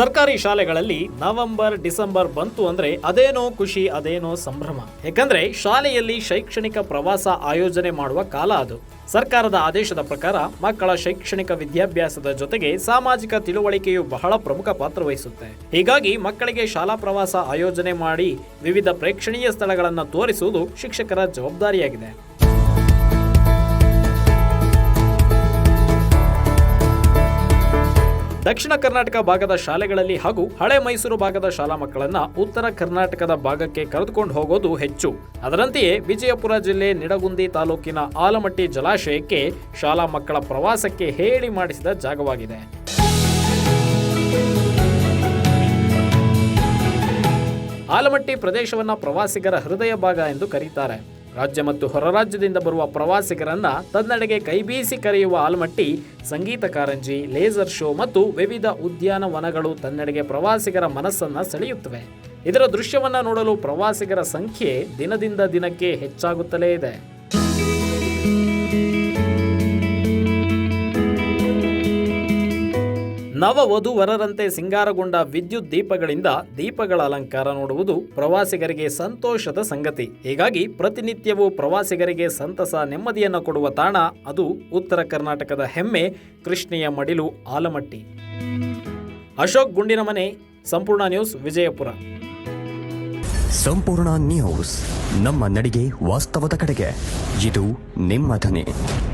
ಸರ್ಕಾರಿ ಶಾಲೆಗಳಲ್ಲಿ November, December ಬಂತು ಅಂದ್ರೆ ಅದೇನೋ ಖುಷಿ, ಅದೇನೋ ಸಂಭ್ರಮ. ಯಾಕಂದ್ರೆ ಶಾಲೆಯಲ್ಲಿ ಶೈಕ್ಷಣಿಕ ಪ್ರವಾಸ ಆಯೋಜನೆ ಮಾಡುವ ಕಾಲ ಅದು. ಸರ್ಕಾರದ ಆದೇಶದ ಪ್ರಕಾರ ಮಕ್ಕಳ ಶೈಕ್ಷಣಿಕ ವಿದ್ಯಾಭ್ಯಾಸದ ಜೊತೆಗೆ ಸಾಮಾಜಿಕ ತಿಳುವಳಿಕೆಯು ಬಹಳ ಪ್ರಮುಖ ಪಾತ್ರ ವಹಿಸುತ್ತೆ. ಹೀಗಾಗಿ ಮಕ್ಕಳಿಗೆ ಶಾಲಾ ಪ್ರವಾಸ ಆಯೋಜನೆ ಮಾಡಿ ವಿವಿಧ ಪ್ರೇಕ್ಷಣೀಯ ಸ್ಥಳಗಳನ್ನು ತೋರಿಸುವುದು ಶಿಕ್ಷಕರ ಜವಾಬ್ದಾರಿಯಾಗಿದೆ. ದಕ್ಷಿಣ ಕರ್ನಾಟಕ ಭಾಗದ ಶಾಲೆಗಳಲ್ಲಿ ಹಾಗೂ ಹಳೆ ಮೈಸೂರು ಭಾಗದ ಶಾಲಾ ಮಕ್ಕಳನ್ನ ಉತ್ತರ ಕರ್ನಾಟಕದ ಭಾಗಕ್ಕೆ ಕರೆದುಕೊಂಡು ಹೋಗೋದು ಹೆಚ್ಚು. ಅದರಂತೆಯೇ ವಿಜಯಪುರ ಜಿಲ್ಲೆ ನಿಡಗುಂದಿ ತಾಲೂಕಿನ ಆಲಮಟ್ಟಿ ಜಲಾಶಯಕ್ಕೆ ಶಾಲಾ ಮಕ್ಕಳ ಪ್ರವಾಸಕ್ಕೆ ಹೇಳಿ ಮಾಡಿಸಿದ ಜಾಗವಾಗಿದೆ. ಆಲಮಟ್ಟಿ ಪ್ರದೇಶವನ್ನ ಪ್ರವಾಸಿಗರ ಹೃದಯ ಭಾಗ ಎಂದು ಕರೀತಾರೆ. ರಾಜ್ಯ ಮತ್ತು ಹೊರರಾಜ್ಯದಿಂದ ಬರುವ ಪ್ರವಾಸಿಗರನ್ನ ತನ್ನಡೆಗೆ ಕೈಬೀಸಿ ಕರೆಯುವ ಆಲಮಟ್ಟಿ, ಸಂಗೀತ ಕಾರಂಜಿ, ಲೇಸರ್ ಶೋ ಮತ್ತು ವಿವಿಧ ಉದ್ಯಾನವನಗಳು ತನ್ನಡೆಗೆ ಪ್ರವಾಸಿಗರ ಮನಸ್ಸನ್ನ ಸೆಳೆಯುತ್ತವೆ. ಇದರ ದೃಶ್ಯವನ್ನ ನೋಡಲು ಪ್ರವಾಸಿಗರ ಸಂಖ್ಯೆ ದಿನದಿಂದ ದಿನಕ್ಕೆ ಹೆಚ್ಚಾಗುತ್ತಲೇ ಇದೆ. ನವವಧು ವರರಂತೆ ಸಿಂಗಾರಗೊಂಡ ವಿದ್ಯುತ್ ದೀಪಗಳಿಂದ ದೀಪಗಳ ಅಲಂಕಾರ ನೋಡುವುದು ಪ್ರವಾಸಿಗರಿಗೆ ಸಂತೋಷದ ಸಂಗತಿ. ಹೀಗಾಗಿ ಪ್ರತಿನಿತ್ಯವೂ ಪ್ರವಾಸಿಗರಿಗೆ ಸಂತಸ ನೆಮ್ಮದಿಯನ್ನು ಕೊಡುವ ತಾಣ ಅದು ಉತ್ತರ ಕರ್ನಾಟಕದ ಹೆಮ್ಮೆ, ಕೃಷ್ಣೆಯ ಮಡಿಲು, ಆಲಮಟ್ಟಿ. ಅಶೋಕ್ ಗುಂಡಿನ ಮನೆ, ಸಂಪೂರ್ಣ ನ್ಯೂಸ್ ವಿಜಯಪುರ. ಸಂಪೂರ್ಣ ನ್ಯೂಸ್ ನಮ್ಮ ನಡಿಗೆ ವಾಸ್ತವದ ಕಡೆಗೆ. ಇದು ನಿಮ್ಮ